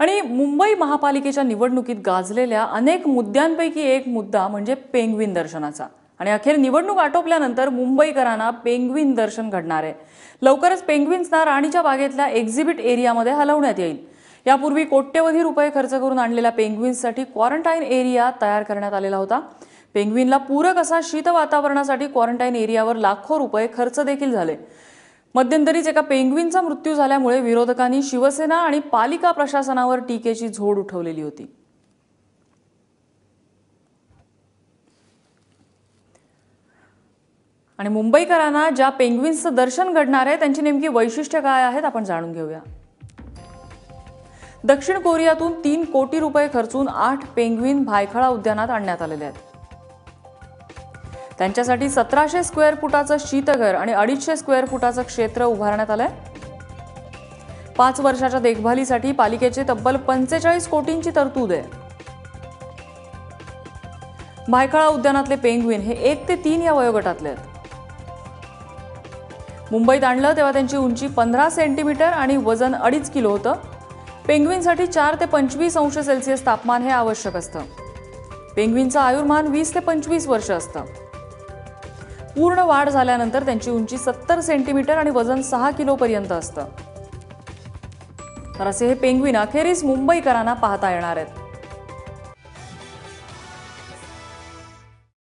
आणि मुंबई महापालिकेच्या निवडणुकीत गाजलेल्या अनेक मुद्द्यांपैकी एक मुद्दा म्हणजे पेंग्विन दर्शनाचा. आणि अखेर निवडणूक आटोपल्यानंतर मुंबईकरांना पेंग्विन दर्शन घडणार आहे. लवकरच पेंग्विन्सना राणीच्या बागेतल्या एक्झिबिट एरियामध्ये हलवण्यात येईल. यापूर्वी कोट्यवधी रुपये खर्च करून आणलेल्या पेंग्विन्ससाठी क्वारंटाईन एरिया तयार करण्यात आलेला होता. पेंग्विनला पूरक असा शीत वातावरणासाठी क्वारंटाईन एरियावर लाखो रुपये खर्च देखील झाले. मध्यंतरीच एका पेंग्विनचा मृत्यू झाल्यामुळे विरोधकांनी शिवसेना आणि पालिका प्रशासनावर टीकेची झोड उठवलेली होती. आणि मुंबईकरांना ज्या पेंग्विन्सचं दर्शन घडणार आहे त्यांची नेमकी वैशिष्ट्य काय आहेत आपण जाणून घेऊया. दक्षिण कोरियातून तीन कोटी रुपये खर्चून आठ पेंग्विन भायखळा उद्यानात आणण्यात आलेले आहेत. त्यांच्यासाठी सतराशे स्क्वेअर फुटाचं शीतघर आणि अडीचशे स्क्वेअर फुटाचं क्षेत्र उभारण्यात आलंय. पाच वर्षाच्या देखभालीसाठी पालिकेचे तब्बल पंचेचाळीस कोटींची तरतूद आहे. भायखळा उद्यानातले पेंग्विन हे एक ते तीन या वयोगटातले आहेत. मुंबईत आणलं तेव्हा त्यांची उंची पंधरा सेंटीमीटर आणि वजन अडीच किलो होतं. पेंग्विनसाठी चार ते पंचवीस अंश सेल्सिअस तापमान हे आवश्यक असतं. पेंग्विनचं आयुर्मान वीस ते पंचवीस वर्ष असतं. पूर्ण वाढ झाल्यानंतर त्यांची उंची सत्तर सेंटीमीटर आणि वजन सहा किलोपर्यंत असतं. तर असे हे पेंग्विन अखेरीस मुंबईकरांना पाहता येणार आहेत.